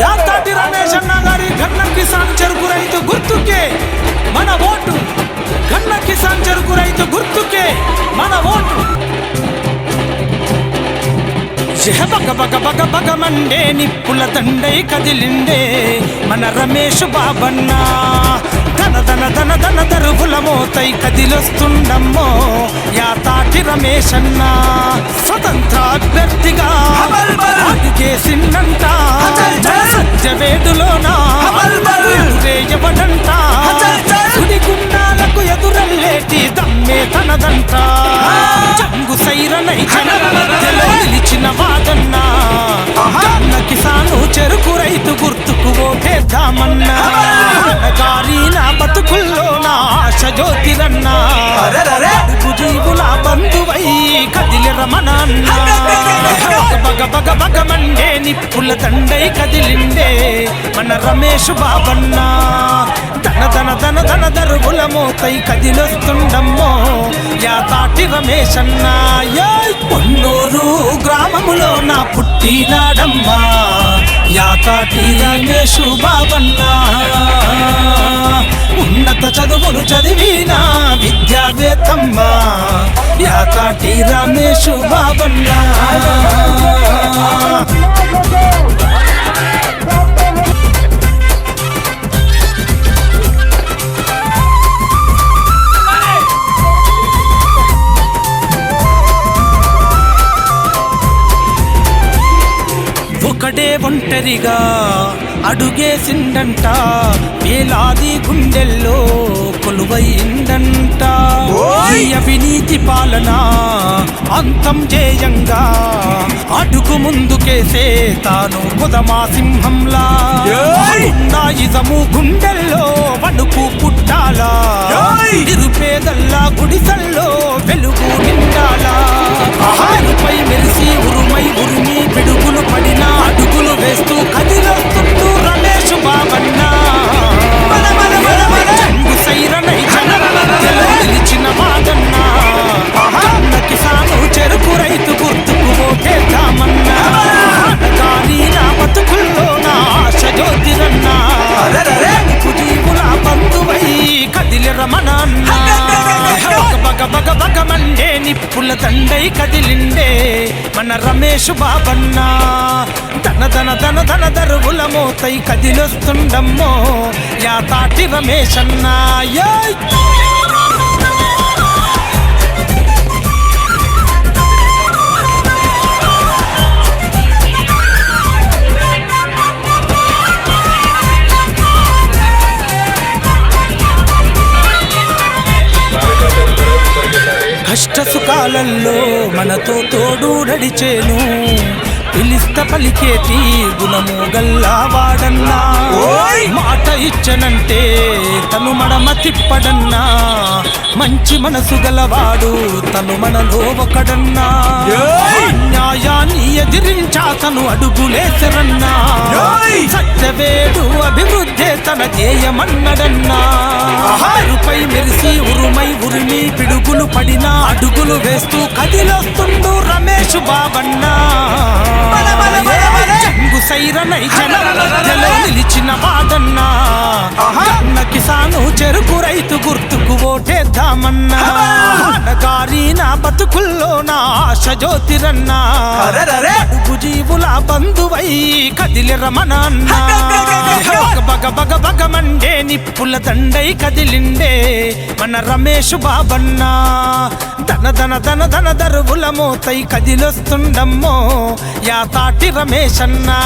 యాతాటి రమేష్ అన్న గారి గన్న కిసాన్ చెరుకు రైతు గుర్తుకే మన ఓటు. గన్న కిసాన్ చెరుకు రైతు గుర్తుకే మన ఓటు. జహ బగ బగ బగ బగ మండే నిప్పుల దండై కదిలిండే మన రమేష్ బాబన్నా. ధన ధన ధన ధన దరువుల మోతై కదిలొస్తుండమ్మో యాతాటి రమేష్ అన్న. స్వతంత్ర అభ్యర్థిగా దమ్మే తనదంట జంగు సైరనై మధ్యలో నిలిచిన వాదన్నా. కన్న కిసాను చెరుకు రైతు గుర్తుకు ఓటేద్దామన్నా గారి నా బతుకుల్లో నా ఆశ జ్యోతిరన్నా. జీవుల బంధువై కదిలి రమణన్న బగ బగ బగ మండే నిప్పుల దండై కదిలిండే. మన రమేష్ బాబన్న. ధన ధన ధన ధన దరువుల మోతై కదిలొస్తుండమ్మో. యా తాటి రమేష్ అన్న పొన్నూరు గ్రామములో నా పుట్టినాడమ్మా. యా తాటి రమేష్ బాబన్న. ఉన్నత చదువులు చదివిన విద్యావేత్తమ్మా. యా తాటి రమేష్ బాబన్నా. ఒకడే ఒంటరిగా అడుగేసిండంట వేలాది గుండెల్లో కొలువైందంట. అవినీతి పాలన అంతం చేయంగా అడుగు ముందుకేసే తాను కుదమా సింహంలా. నా ఇజము గుండెల్లో వణుకు పుట్టాలా. నిరుపేదల్లా గుడిసల్లో పుల్ల నిప్పుల దండై కదిలిండే మన రమేష్ బాబన్న. ధన ధన ధన ధన దరువుల మోతై కదిలొస్తుండమ్మో యా తాటి రమేష్ అన్నా సుఖాలలో మనతో తోడు నడిచేను. పిలిస్త పలికేటి గుణము గల్లావాడన్నా మాట ఇచ్చనంటే తను మడమ తిప్పడన్నా. మంచి మనసు గలవాడు తను మనలో ఒకడన్నా. న్యాయాన్ని ఎదిరించా తను అడుగులేసరన్నా సత్యవేడు అభివృద్ధి తన ధ్యేయమన్నడన్నా. మెరిసి ఉరిమి పిడుగులు పడిన అడుగులు వేస్తూ కదిలొస్తుండు రమేష్ బాబన్నా. సైరనై జనల మధ్యలో నిలిచిన వాదన్నా. కిసాను చెరుకు రైతు గుర్తుకు ఓటేద్దామన్నా. గారి నా బతుకుల్లో నా ఆశ జ్యోతిరన్నా. అడుగు జీవుల బంధువై కదిలి రమణన్న బగ బగ బగ మండే నిప్పుల దండై కదిలిండే మన రమేష్ బాబన్న. ధన ధన ధన ధన దరువుల మోతై కదిలొస్తుండమ్మో యాతాటి రమేష్ అన్నా